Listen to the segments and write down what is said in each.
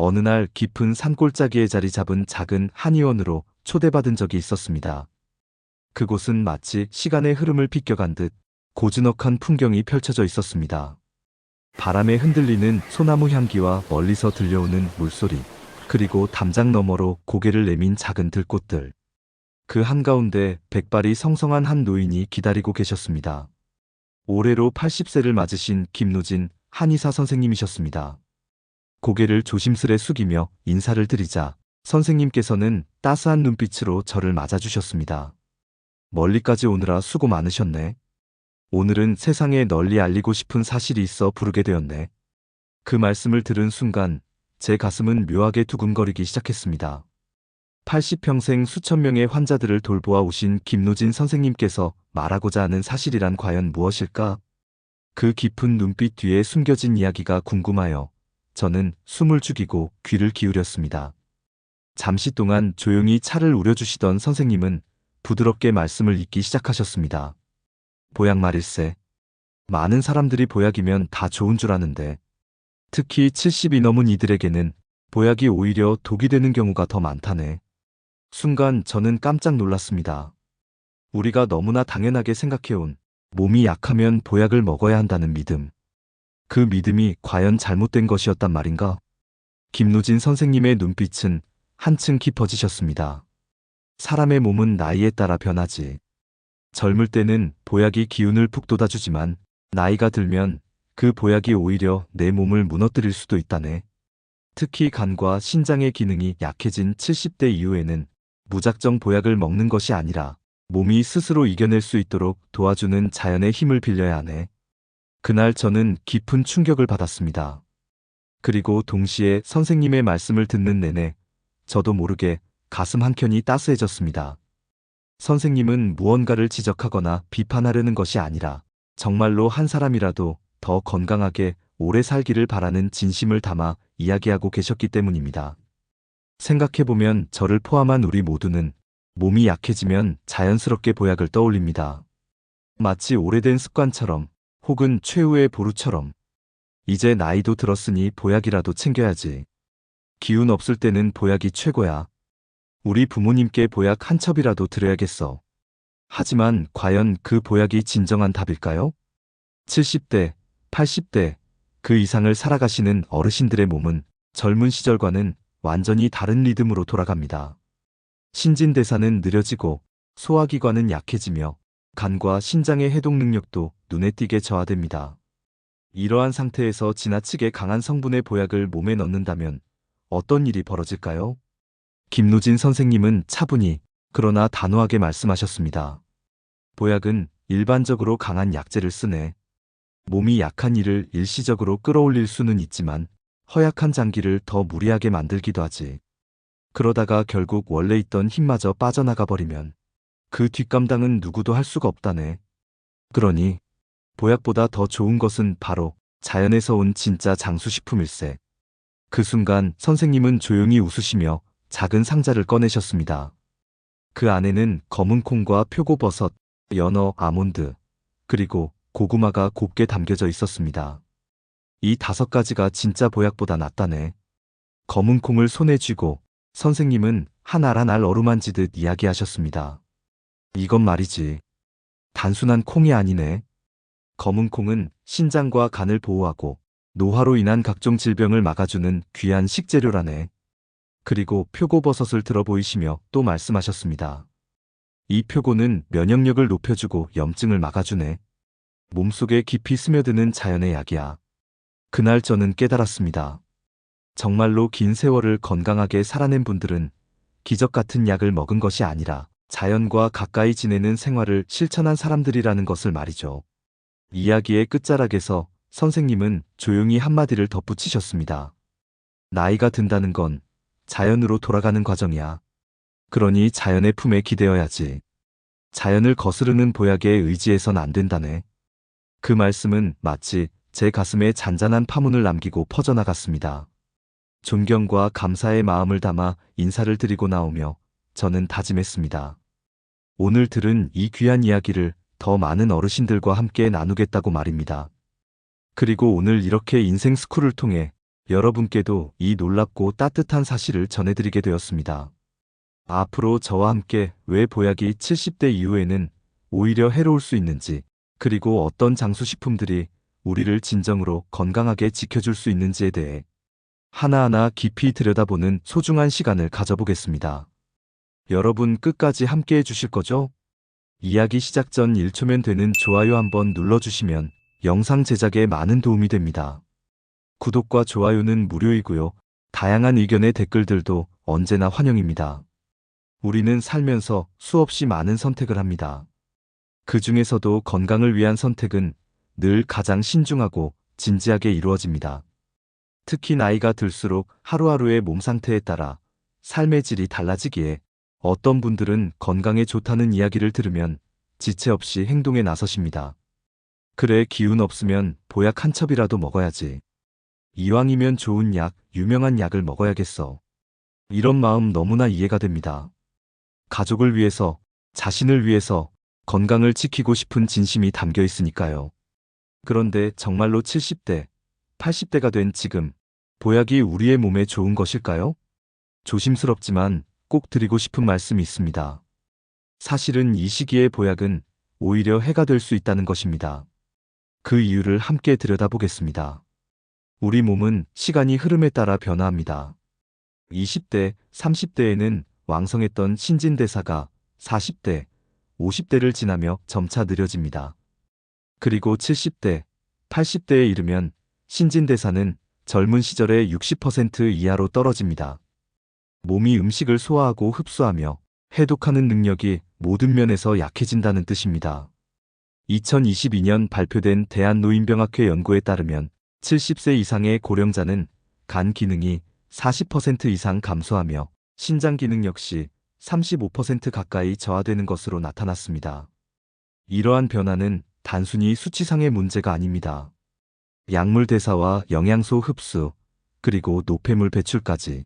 어느 날 깊은 산골짜기에 자리 잡은 작은 한의원으로 초대받은 적이 있었습니다. 그곳은 마치 시간의 흐름을 비껴간 듯 고즈넉한 풍경이 펼쳐져 있었습니다. 바람에 흔들리는 소나무 향기와 멀리서 들려오는 물소리, 그리고 담장 너머로 고개를 내민 작은 들꽃들. 그 한가운데 백발이 성성한 한 노인이 기다리고 계셨습니다. 올해로 80세를 맞으신 김노진 한의사 선생님이셨습니다. 고개를 조심스레 숙이며 인사를 드리자 선생님께서는 따스한 눈빛으로 저를 맞아주셨습니다. 멀리까지 오느라 수고 많으셨네. 오늘은 세상에 널리 알리고 싶은 사실이 있어 부르게 되었네. 그 말씀을 들은 순간 제 가슴은 묘하게 두근거리기 시작했습니다. 80평생 수천 명의 환자들을 돌보아 오신 김노진 선생님께서 말하고자 하는 사실이란 과연 무엇일까? 그 깊은 눈빛 뒤에 숨겨진 이야기가 궁금하여 저는 숨을 죽이고 귀를 기울였습니다. 잠시 동안 조용히 차를 우려주시던 선생님은 부드럽게 말씀을 잇기 시작하셨습니다. 보약 말일세. 많은 사람들이 보약이면 다 좋은 줄 아는데 특히 70이 넘은 이들에게는 보약이 오히려 독이 되는 경우가 더 많다네. 순간 저는 깜짝 놀랐습니다. 우리가 너무나 당연하게 생각해온 몸이 약하면 보약을 먹어야 한다는 믿음. 그 믿음이 과연 잘못된 것이었단 말인가? 김노진 선생님의 눈빛은 한층 깊어지셨습니다. 사람의 몸은 나이에 따라 변하지. 젊을 때는 보약이 기운을 푹 돋아주지만 나이가 들면 그 보약이 오히려 내 몸을 무너뜨릴 수도 있다네. 특히 간과 신장의 기능이 약해진 70대 이후에는 무작정 보약을 먹는 것이 아니라 몸이 스스로 이겨낼 수 있도록 도와주는 자연의 힘을 빌려야 하네. 그날 저는 깊은 충격을 받았습니다. 그리고 동시에 선생님의 말씀을 듣는 내내 저도 모르게 가슴 한켠이 따스해졌습니다. 선생님은 무언가를 지적하거나 비판하려는 것이 아니라 정말로 한 사람이라도 더 건강하게 오래 살기를 바라는 진심을 담아 이야기하고 계셨기 때문입니다. 생각해보면 저를 포함한 우리 모두는 몸이 약해지면 자연스럽게 보약을 떠올립니다. 마치 오래된 습관처럼 혹은 최후의 보루처럼 이제 나이도 들었으니 보약이라도 챙겨야지. 기운 없을 때는 보약이 최고야. 우리 부모님께 보약 한 첩이라도 드려야겠어. 하지만 과연 그 보약이 진정한 답일까요? 70대, 80대, 그 이상을 살아가시는 어르신들의 몸은 젊은 시절과는 완전히 다른 리듬으로 돌아갑니다. 신진대사는 느려지고 소화기관은 약해지며 간과 신장의 해독 능력도 눈에 띄게 저하됩니다. 이러한 상태에서 지나치게 강한 성분의 보약을 몸에 넣는다면 어떤 일이 벌어질까요? 김노진 선생님은 차분히 그러나 단호하게 말씀하셨습니다. 보약은 일반적으로 강한 약재를 쓰네. 몸이 약한 이를 일시적으로 끌어올릴 수는 있지만 허약한 장기를 더 무리하게 만들기도 하지. 그러다가 결국 원래 있던 힘마저 빠져나가 버리면 그 뒷감당은 누구도 할 수가 없다네. 그러니 보약보다 더 좋은 것은 바로 자연에서 온 진짜 장수식품일세. 그 순간 선생님은 조용히 웃으시며 작은 상자를 꺼내셨습니다. 그 안에는 검은 콩과 표고버섯, 연어, 아몬드, 그리고 고구마가 곱게 담겨져 있었습니다. 이 다섯 가지가 진짜 보약보다 낫다네. 검은 콩을 손에 쥐고 선생님은 한 알 한 알 어루만지듯 이야기하셨습니다. 이건 말이지. 단순한 콩이 아니네. 검은 콩은 신장과 간을 보호하고 노화로 인한 각종 질병을 막아주는 귀한 식재료라네. 그리고 표고버섯을 들어 보이시며 또 말씀하셨습니다. 이 표고는 면역력을 높여주고 염증을 막아주네. 몸속에 깊이 스며드는 자연의 약이야. 그날 저는 깨달았습니다. 정말로 긴 세월을 건강하게 살아낸 분들은 기적 같은 약을 먹은 것이 아니라 자연과 가까이 지내는 생활을 실천한 사람들이라는 것을 말이죠. 이야기의 끝자락에서 선생님은 조용히 한마디를 덧붙이셨습니다. 나이가 든다는 건 자연으로 돌아가는 과정이야. 그러니 자연의 품에 기대어야지. 자연을 거스르는 보약에 의지해선 안 된다네. 그 말씀은 마치 제 가슴에 잔잔한 파문을 남기고 퍼져나갔습니다. 존경과 감사의 마음을 담아 인사를 드리고 나오며 저는 다짐했습니다. 오늘 들은 이 귀한 이야기를 더 많은 어르신들과 함께 나누겠다고 말입니다. 그리고 오늘 이렇게 인생 스쿨을 통해 여러분께도 이 놀랍고 따뜻한 사실을 전해드리게 되었습니다. 앞으로 저와 함께 왜 보약이 70대 이후에는 오히려 해로울 수 있는지, 그리고 어떤 장수식품들이 우리를 진정으로 건강하게 지켜줄 수 있는지에 대해 하나하나 깊이 들여다보는 소중한 시간을 가져보겠습니다. 여러분 끝까지 함께 해주실 거죠? 이야기 시작 전 1초면 되는 좋아요 한번 눌러주시면 영상 제작에 많은 도움이 됩니다. 구독과 좋아요는 무료이고요. 다양한 의견의 댓글들도 언제나 환영입니다. 우리는 살면서 수없이 많은 선택을 합니다. 그 중에서도 건강을 위한 선택은 늘 가장 신중하고 진지하게 이루어집니다. 특히 나이가 들수록 하루하루의 몸 상태에 따라 삶의 질이 달라지기에 어떤 분들은 건강에 좋다는 이야기를 들으면 지체 없이 행동에 나서십니다. 그래 기운 없으면 보약 한 첩이라도 먹어야지. 이왕이면 좋은 약, 유명한 약을 먹어야겠어. 이런 마음 너무나 이해가 됩니다. 가족을 위해서, 자신을 위해서 건강을 지키고 싶은 진심이 담겨 있으니까요. 그런데 정말로 70대, 80대가 된 지금, 보약이 우리의 몸에 좋은 것일까요? 조심스럽지만 꼭 드리고 싶은 말씀이 있습니다. 사실은 이 시기의 보약은 오히려 해가 될 수 있다는 것입니다. 그 이유를 함께 들여다보겠습니다. 우리 몸은 시간이 흐름에 따라 변화합니다. 20대, 30대에는 왕성했던 신진대사가 40대, 50대를 지나며 점차 느려집니다. 그리고 70대, 80대에 이르면 신진대사는 젊은 시절의 60% 이하로 떨어집니다. 몸이 음식을 소화하고 흡수하며 해독하는 능력이 모든 면에서 약해진다는 뜻입니다. 2022년 발표된 대한노인병학회 연구에 따르면 70세 이상의 고령자는 간 기능이 40% 이상 감소하며 신장 기능 역시 35% 가까이 저하되는 것으로 나타났습니다. 이러한 변화는 단순히 수치상의 문제가 아닙니다. 약물 대사와 영양소 흡수, 그리고 노폐물 배출까지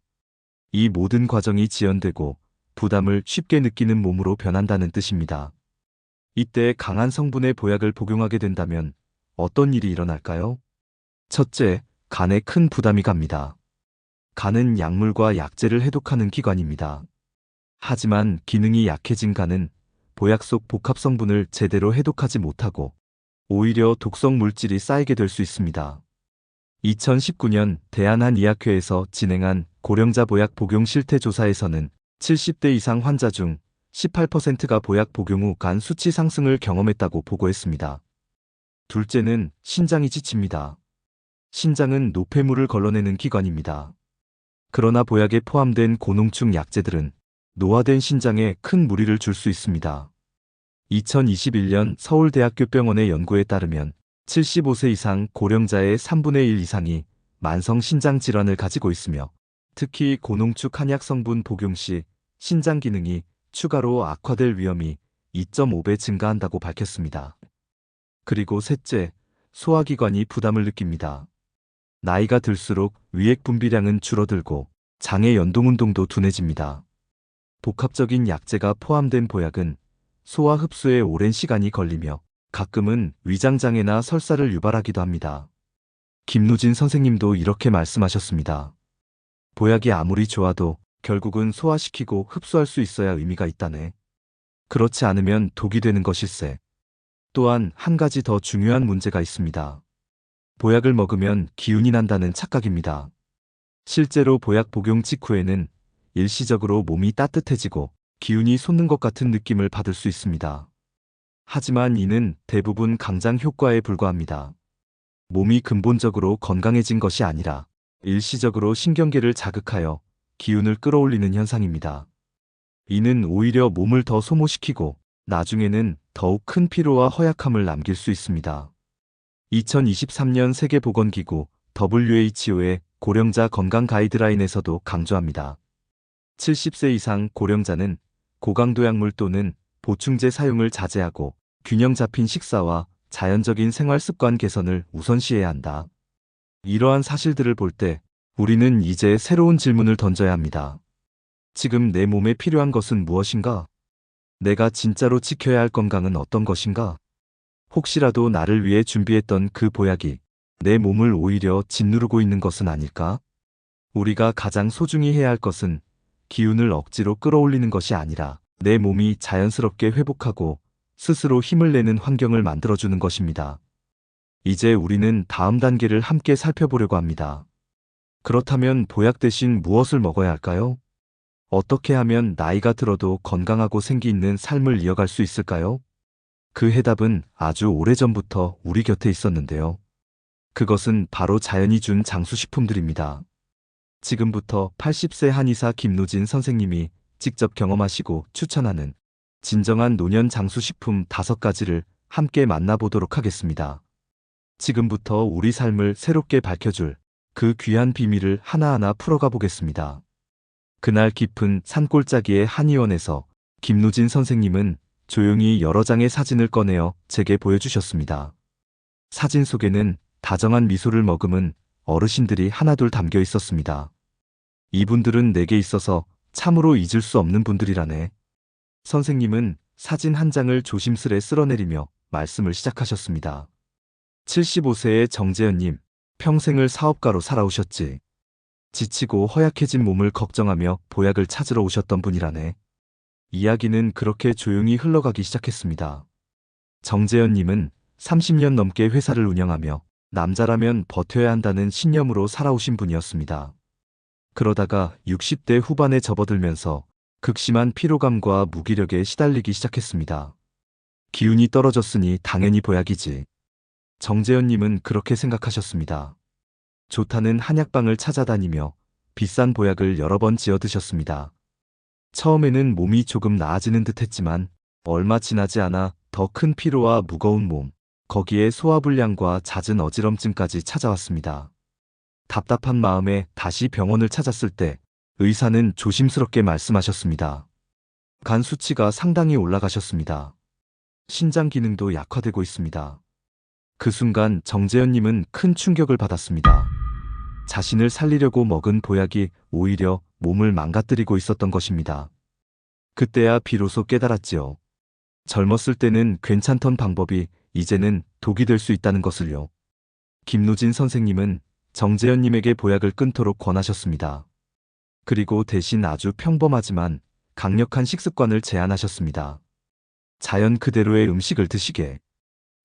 이 모든 과정이 지연되고 부담을 쉽게 느끼는 몸으로 변한다는 뜻입니다. 이때 강한 성분의 보약을 복용하게 된다면 어떤 일이 일어날까요? 첫째, 간에 큰 부담이 갑니다. 간은 약물과 약재를 해독하는 기관입니다. 하지만 기능이 약해진 간은 보약 속 복합 성분을 제대로 해독하지 못하고 오히려 독성 물질이 쌓이게 될 수 있습니다. 2019년 대한한의학회에서 진행한 고령자 보약 복용 실태 조사에서는 70대 이상 환자 중 18%가 보약 복용 후 간 수치 상승을 경험했다고 보고했습니다. 둘째는 신장이 지칩니다. 신장은 노폐물을 걸러내는 기관입니다. 그러나 보약에 포함된 고농축 약재들은 노화된 신장에 큰 무리를 줄 수 있습니다. 2021년 서울대학교 병원의 연구에 따르면 75세 이상 고령자의 3분의 1 이상이 만성 신장 질환을 가지고 있으며 특히 고농축 한약 성분 복용 시 신장 기능이 추가로 악화될 위험이 2.5배 증가한다고 밝혔습니다. 그리고 셋째, 소화기관이 부담을 느낍니다. 나이가 들수록 위액 분비량은 줄어들고 장의 연동 운동도 둔해집니다. 복합적인 약재가 포함된 보약은 소화 흡수에 오랜 시간이 걸리며 가끔은 위장장애나 설사를 유발하기도 합니다. 김노진 선생님도 이렇게 말씀하셨습니다. 보약이 아무리 좋아도 결국은 소화시키고 흡수할 수 있어야 의미가 있다네. 그렇지 않으면 독이 되는 것일세. 또한 한 가지 더 중요한 문제가 있습니다. 보약을 먹으면 기운이 난다는 착각입니다. 실제로 보약 복용 직후에는 일시적으로 몸이 따뜻해지고 기운이 솟는 것 같은 느낌을 받을 수 있습니다. 하지만 이는 대부분 강장 효과에 불과합니다. 몸이 근본적으로 건강해진 것이 아니라 일시적으로 신경계를 자극하여 기운을 끌어올리는 현상입니다. 이는 오히려 몸을 더 소모시키고 나중에는 더욱 큰 피로와 허약함을 남길 수 있습니다. 2023년 세계보건기구 WHO의 고령자 건강 가이드라인에서도 강조합니다. 70세 이상 고령자는 고강도 약물 또는 보충제 사용을 자제하고 균형 잡힌 식사와 자연적인 생활 습관 개선을 우선시해야 한다. 이러한 사실들을 볼 때 우리는 이제 새로운 질문을 던져야 합니다. 지금 내 몸에 필요한 것은 무엇인가? 내가 진짜로 지켜야 할 건강은 어떤 것인가? 혹시라도 나를 위해 준비했던 그 보약이 내 몸을 오히려 짓누르고 있는 것은 아닐까? 우리가 가장 소중히 해야 할 것은 기운을 억지로 끌어올리는 것이 아니라 내 몸이 자연스럽게 회복하고 스스로 힘을 내는 환경을 만들어주는 것입니다. 이제 우리는 다음 단계를 함께 살펴보려고 합니다. 그렇다면 보약 대신 무엇을 먹어야 할까요? 어떻게 하면 나이가 들어도 건강하고 생기 있는 삶을 이어갈 수 있을까요? 그 해답은 아주 오래전부터 우리 곁에 있었는데요. 그것은 바로 자연이 준 장수식품들입니다. 지금부터 80세 한의사 김노진 선생님이 직접 경험하시고 추천하는 진정한 노년 장수식품 5가지를 함께 만나보도록 하겠습니다. 지금부터 우리 삶을 새롭게 밝혀줄 그 귀한 비밀을 하나하나 풀어가 보겠습니다. 그날 깊은 산골짜기의 한의원에서 김노진 선생님은 조용히 여러 장의 사진을 꺼내어 제게 보여주셨습니다. 사진 속에는 다정한 미소를 머금은 어르신들이 하나둘 담겨 있었습니다. 이분들은 내게 있어서 참으로 잊을 수 없는 분들이라네. 선생님은 사진 한 장을 조심스레 쓸어내리며 말씀을 시작하셨습니다. 75세의 정재현님, 평생을 사업가로 살아오셨지. 지치고 허약해진 몸을 걱정하며 보약을 찾으러 오셨던 분이라네. 이야기는 그렇게 조용히 흘러가기 시작했습니다. 정재현님은 30년 넘게 회사를 운영하며 남자라면 버텨야 한다는 신념으로 살아오신 분이었습니다. 그러다가 60대 후반에 접어들면서 극심한 피로감과 무기력에 시달리기 시작했습니다. 기운이 떨어졌으니 당연히 보약이지. 정재현님은 그렇게 생각하셨습니다. 좋다는 한약방을 찾아다니며 비싼 보약을 여러 번 지어 드셨습니다. 처음에는 몸이 조금 나아지는 듯 했지만 얼마 지나지 않아 더 큰 피로와 무거운 몸, 거기에 소화불량과 잦은 어지럼증까지 찾아왔습니다. 답답한 마음에 다시 병원을 찾았을 때 의사는 조심스럽게 말씀하셨습니다. 간 수치가 상당히 올라가셨습니다. 신장 기능도 약화되고 있습니다. 그 순간 정재현님은 큰 충격을 받았습니다. 자신을 살리려고 먹은 보약이 오히려 몸을 망가뜨리고 있었던 것입니다. 그때야 비로소 깨달았지요. 젊었을 때는 괜찮던 방법이 이제는 독이 될 수 있다는 것을요. 김노진 선생님은 정재현님에게 보약을 끊도록 권하셨습니다. 그리고 대신 아주 평범하지만 강력한 식습관을 제안하셨습니다. 자연 그대로의 음식을 드시게.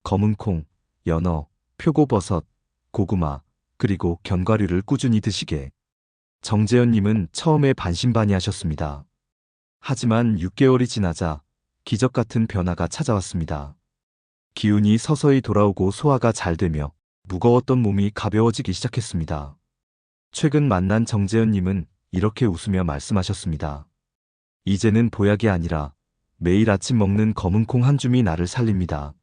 검은 콩, 연어, 표고버섯, 고구마, 그리고 견과류를 꾸준히 드시게. 정재현님은 처음에 반신반의하셨습니다. 하지만 6개월이 지나자 기적 같은 변화가 찾아왔습니다. 기운이 서서히 돌아오고 소화가 잘 되며 무거웠던 몸이 가벼워지기 시작했습니다. 최근 만난 정재현님은 이렇게 웃으며 말씀하셨습니다. 이제는 보약이 아니라 매일 아침 먹는 검은 콩 한 줌이 나를 살립니다.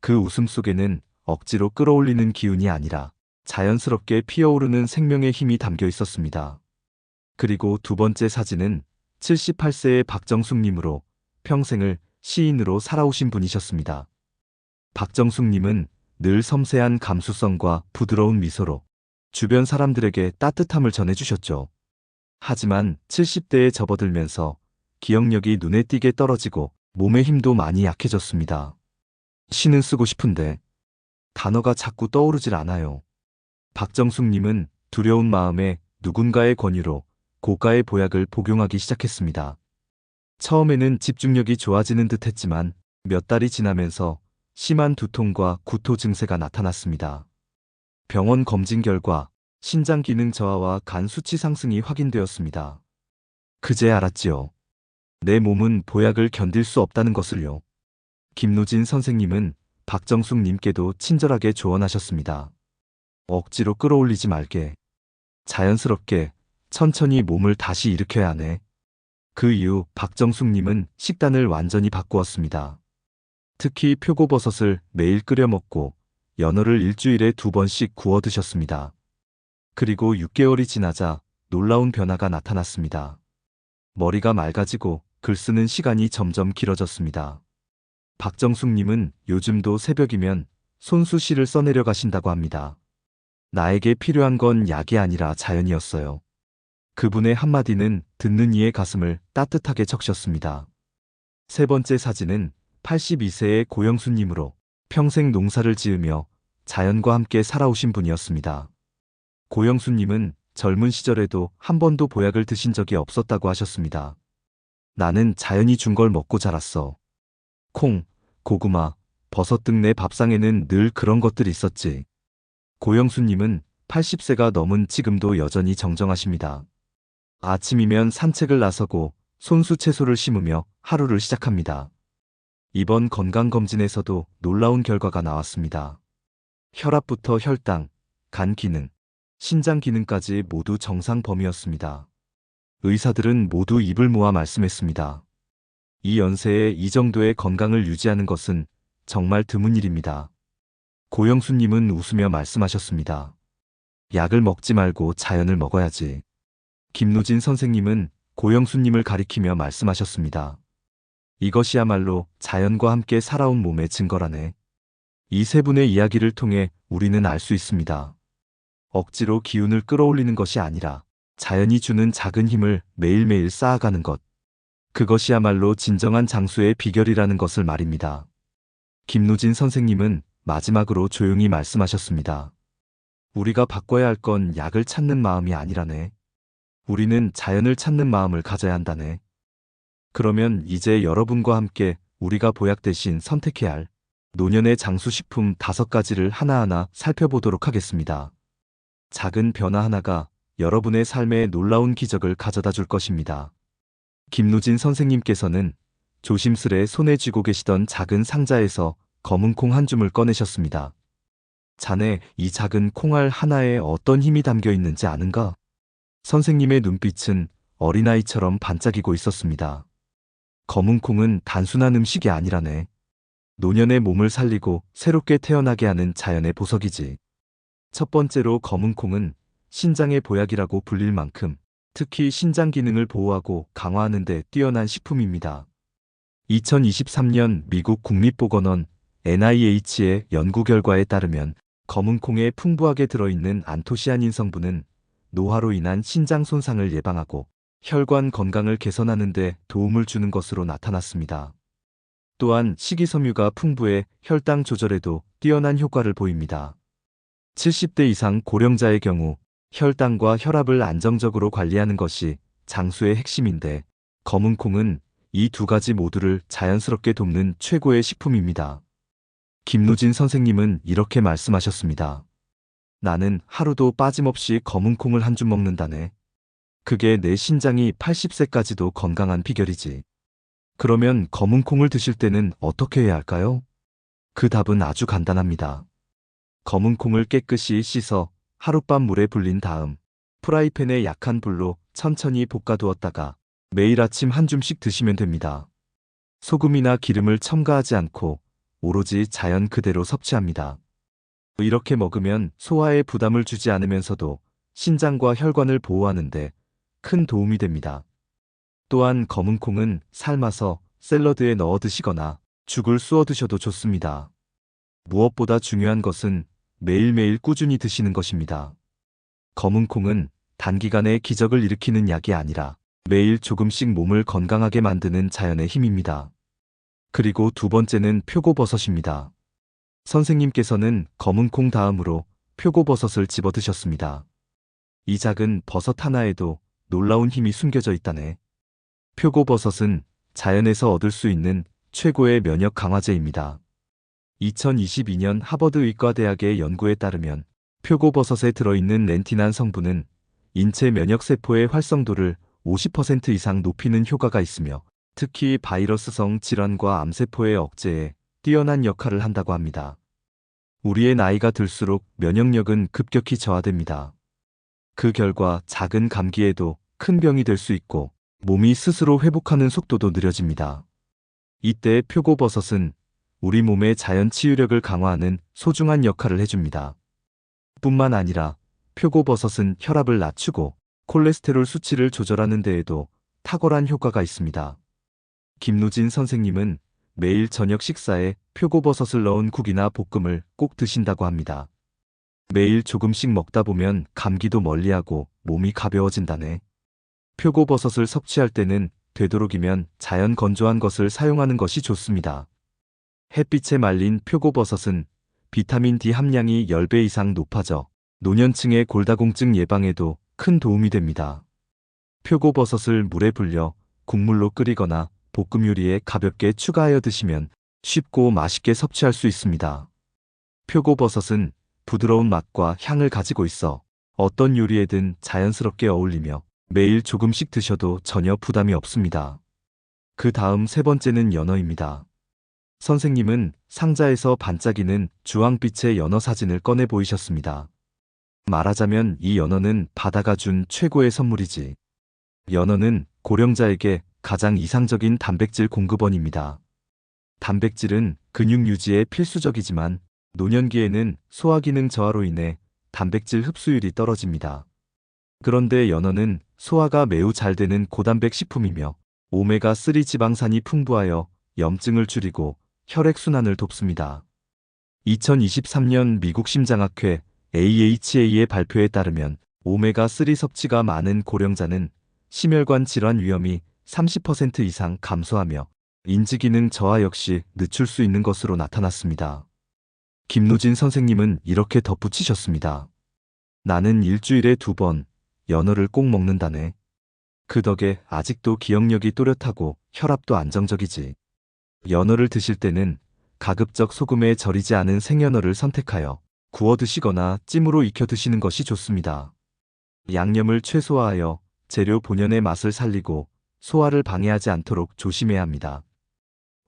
그 웃음 속에는 억지로 끌어올리는 기운이 아니라 자연스럽게 피어오르는 생명의 힘이 담겨 있었습니다. 그리고 두 번째 사진은 78세의 박정숙님으로 평생을 시인으로 살아오신 분이셨습니다. 박정숙님은 늘 섬세한 감수성과 부드러운 미소로 주변 사람들에게 따뜻함을 전해주셨죠. 하지만 70대에 접어들면서 기억력이 눈에 띄게 떨어지고 몸의 힘도 많이 약해졌습니다. 시는 쓰고 싶은데 단어가 자꾸 떠오르질 않아요. 박정숙님은 두려운 마음에 누군가의 권유로 고가의 보약을 복용하기 시작했습니다. 처음에는 집중력이 좋아지는 듯 했지만 몇 달이 지나면서 심한 두통과 구토 증세가 나타났습니다. 병원 검진 결과 신장 기능 저하와 간 수치 상승이 확인되었습니다. 그제 알았지요. 내 몸은 보약을 견딜 수 없다는 것을요. 김노진 선생님은 박정숙 님께도 친절하게 조언하셨습니다. 억지로 끌어올리지 말게. 자연스럽게 천천히 몸을 다시 일으켜야 하네. 그 이후 박정숙 님은 식단을 완전히 바꾸었습니다. 특히 표고버섯을 매일 끓여 먹고 연어를 일주일에 두 번씩 구워 드셨습니다. 그리고 6개월이 지나자 놀라운 변화가 나타났습니다. 머리가 맑아지고 글 쓰는 시간이 점점 길어졌습니다. 박정숙님은 요즘도 새벽이면 손수 시를 써내려 가신다고 합니다. 나에게 필요한 건 약이 아니라 자연이었어요. 그분의 한마디는 듣는 이의 가슴을 따뜻하게 적셨습니다. 세 번째 사진은 82세의 고영수님으로 평생 농사를 지으며 자연과 함께 살아오신 분이었습니다. 고영수님은 젊은 시절에도 한 번도 보약을 드신 적이 없었다고 하셨습니다. 나는 자연이 준 걸 먹고 자랐어. 콩, 고구마, 버섯 등 내 밥상에는 늘 그런 것들이 있었지. 고영수님은 80세가 넘은 지금도 여전히 정정하십니다. 아침이면 산책을 나서고 손수 채소를 심으며 하루를 시작합니다. 이번 건강검진에서도 놀라운 결과가 나왔습니다. 혈압부터 혈당, 간 기능, 신장 기능까지 모두 정상 범위였습니다. 의사들은 모두 입을 모아 말씀했습니다. 이 연세에 이 정도의 건강을 유지하는 것은 정말 드문 일입니다. 고영수님은 웃으며 말씀하셨습니다. 약을 먹지 말고 자연을 먹어야지. 김노진 선생님은 고영수님을 가리키며 말씀하셨습니다. 이것이야말로 자연과 함께 살아온 몸의 증거라네. 이 세 분의 이야기를 통해 우리는 알 수 있습니다. 억지로 기운을 끌어올리는 것이 아니라 자연이 주는 작은 힘을 매일매일 쌓아가는 것. 그것이야말로 진정한 장수의 비결이라는 것을 말입니다. 김노진 선생님은 마지막으로 조용히 말씀하셨습니다. 우리가 바꿔야 할 건 약을 찾는 마음이 아니라네. 우리는 자연을 찾는 마음을 가져야 한다네. 그러면 이제 여러분과 함께 우리가 보약 대신 선택해야 할 노년의 장수식품 다섯 가지를 하나하나 살펴보도록 하겠습니다. 작은 변화 하나가 여러분의 삶에 놀라운 기적을 가져다 줄 것입니다. 김노진 선생님께서는 조심스레 손에 쥐고 계시던 작은 상자에서 검은 콩 한 줌을 꺼내셨습니다. 자네 이 작은 콩알 하나에 어떤 힘이 담겨 있는지 아는가? 선생님의 눈빛은 어린아이처럼 반짝이고 있었습니다. 검은 콩은 단순한 음식이 아니라네. 노년의 몸을 살리고 새롭게 태어나게 하는 자연의 보석이지. 첫 번째로 검은 콩은 신장의 보약이라고 불릴 만큼 특히 신장 기능을 보호하고 강화하는 데 뛰어난 식품입니다. 2023년 미국 국립보건원 NIH의 연구 결과에 따르면 검은 콩에 풍부하게 들어있는 안토시아닌 성분은 노화로 인한 신장 손상을 예방하고 혈관 건강을 개선하는 데 도움을 주는 것으로 나타났습니다. 또한 식이섬유가 풍부해 혈당 조절에도 뛰어난 효과를 보입니다. 70대 이상 고령자의 경우 혈당과 혈압을 안정적으로 관리하는 것이 장수의 핵심인데 검은 콩은 이 두 가지 모두를 자연스럽게 돕는 최고의 식품입니다. 김노진 선생님은 이렇게 말씀하셨습니다. 나는 하루도 빠짐없이 검은 콩을 한 줌 먹는다네. 그게 내 신장이 80세까지도 건강한 비결이지. 그러면 검은 콩을 드실 때는 어떻게 해야 할까요? 그 답은 아주 간단합니다. 검은 콩을 깨끗이 씻어 하룻밤 물에 불린 다음 프라이팬에 약한 불로 천천히 볶아두었다가 매일 아침 한 줌씩 드시면 됩니다. 소금이나 기름을 첨가하지 않고 오로지 자연 그대로 섭취합니다. 이렇게 먹으면 소화에 부담을 주지 않으면서도 신장과 혈관을 보호하는데 큰 도움이 됩니다. 또한 검은 콩은 삶아서 샐러드에 넣어 드시거나 죽을 쑤어 드셔도 좋습니다. 무엇보다 중요한 것은 매일매일 꾸준히 드시는 것입니다. 검은 콩은 단기간에 기적을 일으키는 약이 아니라 매일 조금씩 몸을 건강하게 만드는 자연의 힘입니다. 그리고 두 번째는 표고버섯입니다. 선생님께서는 검은 콩 다음으로 표고버섯을 집어 드셨습니다. 이 작은 버섯 하나에도 놀라운 힘이 숨겨져 있다네. 표고버섯은 자연에서 얻을 수 있는 최고의 면역 강화제입니다. 2022년 하버드 의과대학의 연구에 따르면 표고버섯에 들어있는 렌티난 성분은 인체 면역세포의 활성도를 50% 이상 높이는 효과가 있으며 특히 바이러스성 질환과 암세포의 억제에 뛰어난 역할을 한다고 합니다. 우리의 나이가 들수록 면역력은 급격히 저하됩니다. 그 결과 작은 감기에도 큰 병이 될 수 있고 몸이 스스로 회복하는 속도도 느려집니다. 이때 표고버섯은 우리 몸의 자연 치유력을 강화하는 소중한 역할을 해줍니다. 뿐만 아니라 표고버섯은 혈압을 낮추고 콜레스테롤 수치를 조절하는 데에도 탁월한 효과가 있습니다. 김노진 선생님은 매일 저녁 식사에 표고버섯을 넣은 국이나 볶음을 꼭 드신다고 합니다. 매일 조금씩 먹다 보면 감기도 멀리하고 몸이 가벼워진다네. 표고버섯을 섭취할 때는 되도록이면 자연 건조한 것을 사용하는 것이 좋습니다. 햇빛에 말린 표고버섯은 비타민 D 함량이 10배 이상 높아져 노년층의 골다공증 예방에도 큰 도움이 됩니다. 표고버섯을 물에 불려 국물로 끓이거나 볶음 요리에 가볍게 추가하여 드시면 쉽고 맛있게 섭취할 수 있습니다. 표고버섯은 부드러운 맛과 향을 가지고 있어 어떤 요리에든 자연스럽게 어울리며 매일 조금씩 드셔도 전혀 부담이 없습니다. 그 다음 세 번째는 연어입니다. 선생님은 상자에서 반짝이는 주황빛의 연어 사진을 꺼내 보이셨습니다. 말하자면 이 연어는 바다가 준 최고의 선물이지. 연어는 고령자에게 가장 이상적인 단백질 공급원입니다. 단백질은 근육 유지에 필수적이지만 노년기에는 소화기능 저하로 인해 단백질 흡수율이 떨어집니다. 그런데 연어는 소화가 매우 잘 되는 고단백 식품이며 오메가3 지방산이 풍부하여 염증을 줄이고 혈액순환을 돕습니다. 2023년 미국 심장학회 AHA의 발표에 따르면 오메가3 섭취가 많은 고령자는 심혈관 질환 위험이 30% 이상 감소하며 인지기능 저하 역시 늦출 수 있는 것으로 나타났습니다. 김노진 선생님은 이렇게 덧붙이셨습니다. 나는 일주일에 두 번 연어를 꼭 먹는다네. 그 덕에 아직도 기억력이 또렷하고 혈압도 안정적이지. 연어를 드실 때는 가급적 소금에 절이지 않은 생연어를 선택하여 구워 드시거나 찜으로 익혀 드시는 것이 좋습니다. 양념을 최소화하여 재료 본연의 맛을 살리고 소화를 방해하지 않도록 조심해야 합니다.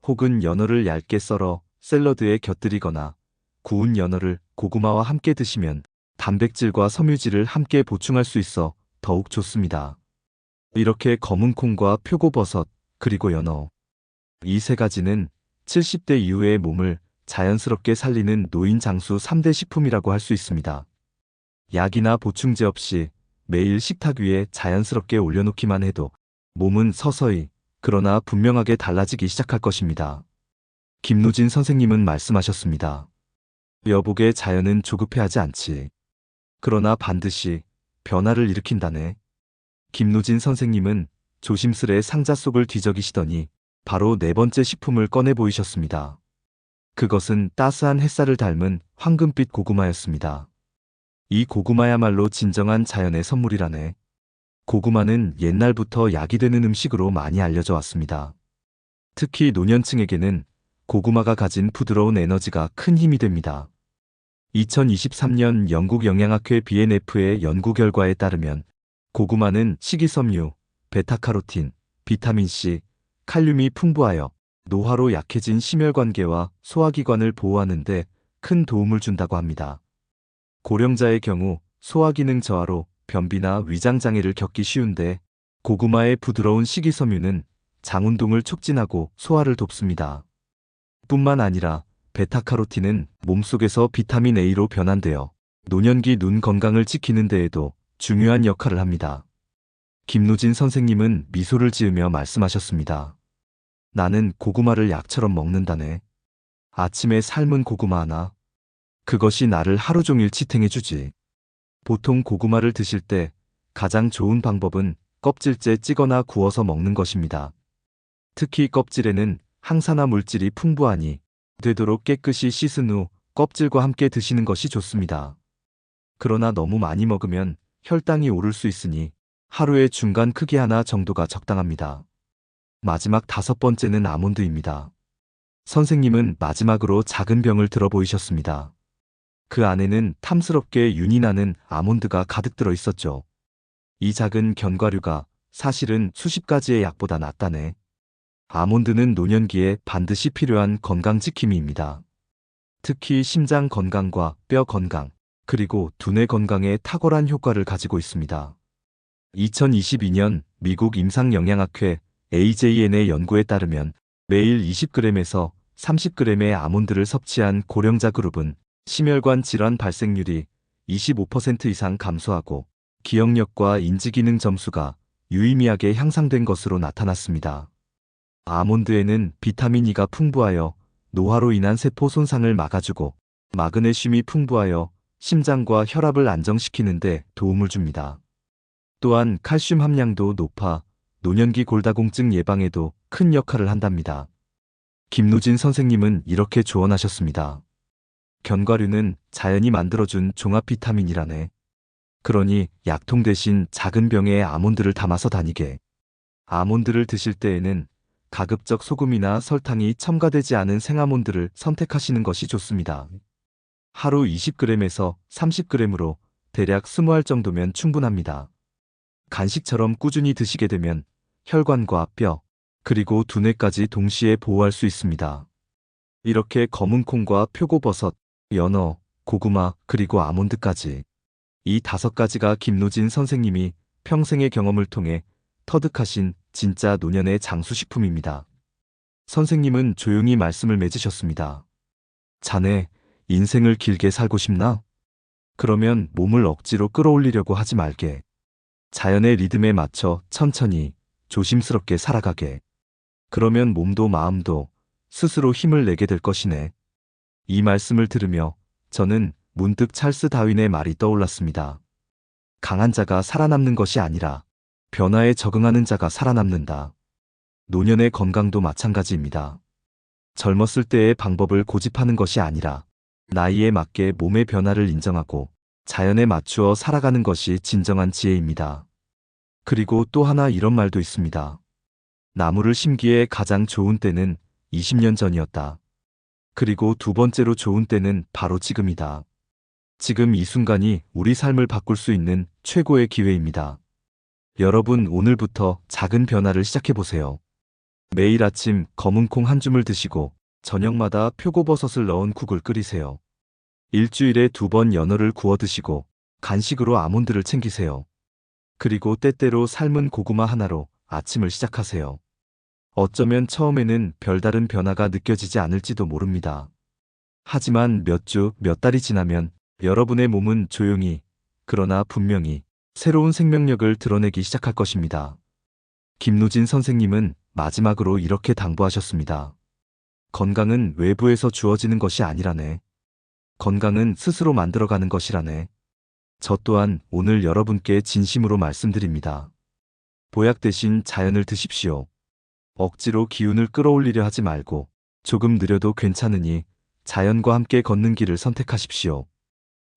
혹은 연어를 얇게 썰어 샐러드에 곁들이거나 구운 연어를 고구마와 함께 드시면 단백질과 섬유질을 함께 보충할 수 있어 더욱 좋습니다. 이렇게 검은 콩과 표고버섯, 그리고 연어. 이 세 가지는 70대 이후의 몸을 자연스럽게 살리는 노인 장수 3대 식품이라고 할 수 있습니다. 약이나 보충제 없이 매일 식탁 위에 자연스럽게 올려놓기만 해도 몸은 서서히 그러나 분명하게 달라지기 시작할 것입니다. 김노진 선생님은 말씀하셨습니다. 여복의 자연은 조급해하지 않지. 그러나 반드시 변화를 일으킨다네. 김노진 선생님은 조심스레 상자 속을 뒤적이시더니 바로 네 번째 식품을 꺼내 보이셨습니다. 그것은 따스한 햇살을 닮은 황금빛 고구마였습니다. 이 고구마야말로 진정한 자연의 선물이라네. 고구마는 옛날부터 약이 되는 음식으로 많이 알려져 왔습니다. 특히 노년층에게는 고구마가 가진 부드러운 에너지가 큰 힘이 됩니다. 2023년 영국 영양학회 BNF의 연구 결과에 따르면 고구마는 식이섬유, 베타카로틴, 비타민C, 칼륨이 풍부하여 노화로 약해진 심혈관계와 소화기관을 보호하는데 큰 도움을 준다고 합니다. 고령자의 경우 소화기능 저하로 변비나 위장장애를 겪기 쉬운데 고구마의 부드러운 식이섬유는 장운동을 촉진하고 소화를 돕습니다. 뿐만 아니라 베타카로틴은 몸속에서 비타민 A로 변환되어 노년기 눈 건강을 지키는 데에도 중요한 역할을 합니다. 김노진 선생님은 미소를 지으며 말씀하셨습니다. 나는 고구마를 약처럼 먹는다네. 아침에 삶은 고구마 하나. 그것이 나를 하루 종일 치탱해주지. 보통 고구마를 드실 때 가장 좋은 방법은 껍질째 찌거나 구워서 먹는 것입니다. 특히 껍질에는 항산화 물질이 풍부하니 되도록 깨끗이 씻은 후 껍질과 함께 드시는 것이 좋습니다. 그러나 너무 많이 먹으면 혈당이 오를 수 있으니 하루에 중간 크기 하나 정도가 적당합니다. 마지막 다섯 번째는 아몬드입니다. 선생님은 마지막으로 작은 병을 들어 보이셨습니다. 그 안에는 탐스럽게 윤이 나는 아몬드가 가득 들어 있었죠. 이 작은 견과류가 사실은 수십 가지의 약보다 낫다네. 아몬드는 노년기에 반드시 필요한 건강지킴이입니다. 특히 심장 건강과 뼈 건강, 그리고 두뇌 건강에 탁월한 효과를 가지고 있습니다. 2022년 미국 임상영양학회 AJN의 연구에 따르면 매일 20g에서 30g의 아몬드를 섭취한 고령자 그룹은 심혈관 질환 발생률이 25% 이상 감소하고 기억력과 인지기능 점수가 유의미하게 향상된 것으로 나타났습니다. 아몬드에는 비타민 E가 풍부하여 노화로 인한 세포 손상을 막아주고 마그네슘이 풍부하여 심장과 혈압을 안정시키는데 도움을 줍니다. 또한 칼슘 함량도 높아 노년기 골다공증 예방에도 큰 역할을 한답니다. 김노진 선생님은 이렇게 조언하셨습니다. 견과류는 자연이 만들어준 종합 비타민이라네. 그러니 약통 대신 작은 병에 아몬드를 담아서 다니게. 아몬드를 드실 때에는 가급적 소금이나 설탕이 첨가되지 않은 생아몬드를 선택하시는 것이 좋습니다. 하루 20g에서 30g으로 대략 20알 정도면 충분합니다. 간식처럼 꾸준히 드시게 되면 혈관과 뼈, 그리고 두뇌까지 동시에 보호할 수 있습니다. 이렇게 검은 콩과 표고버섯, 연어, 고구마, 그리고 아몬드까지 이 다섯 가지가 김노진 선생님이 평생의 경험을 통해 터득하신 진짜 노년의 장수식품입니다. 선생님은 조용히 말씀을 맺으셨습니다. 자네, 인생을 길게 살고 싶나? 그러면 몸을 억지로 끌어올리려고 하지 말게. 자연의 리듬에 맞춰 천천히, 조심스럽게 살아가게. 그러면 몸도 마음도 스스로 힘을 내게 될 것이네. 이 말씀을 들으며 저는 문득 찰스 다윈의 말이 떠올랐습니다. 강한 자가 살아남는 것이 아니라 변화에 적응하는 자가 살아남는다. 노년의 건강도 마찬가지입니다. 젊었을 때의 방법을 고집하는 것이 아니라 나이에 맞게 몸의 변화를 인정하고 자연에 맞추어 살아가는 것이 진정한 지혜입니다. 그리고 또 하나 이런 말도 있습니다. 나무를 심기에 가장 좋은 때는 20년 전이었다. 그리고 두 번째로 좋은 때는 바로 지금이다. 지금 이 순간이 우리 삶을 바꿀 수 있는 최고의 기회입니다. 여러분 오늘부터 작은 변화를 시작해보세요. 매일 아침 검은 콩 한 줌을 드시고 저녁마다 표고버섯을 넣은 국을 끓이세요. 일주일에 두 번 연어를 구워 드시고 간식으로 아몬드를 챙기세요. 그리고 때때로 삶은 고구마 하나로 아침을 시작하세요. 어쩌면 처음에는 별다른 변화가 느껴지지 않을지도 모릅니다. 하지만 몇 주, 몇 달이 지나면 여러분의 몸은 조용히, 그러나 분명히 새로운 생명력을 드러내기 시작할 것입니다. 김노진 선생님은 마지막으로 이렇게 당부하셨습니다. 건강은 외부에서 주어지는 것이 아니라네. 건강은 스스로 만들어가는 것이라네. 저 또한 오늘 여러분께 진심으로 말씀드립니다. 보약 대신 자연을 드십시오. 억지로 기운을 끌어올리려 하지 말고 조금 느려도 괜찮으니 자연과 함께 걷는 길을 선택하십시오.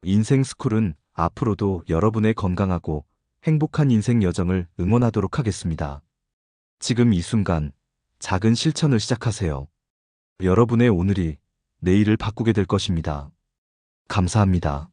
인생 스쿨은 앞으로도 여러분의 건강하고 행복한 인생 여정을 응원하도록 하겠습니다. 지금 이 순간 작은 실천을 시작하세요. 여러분의 오늘이 내일을 바꾸게 될 것입니다. 감사합니다.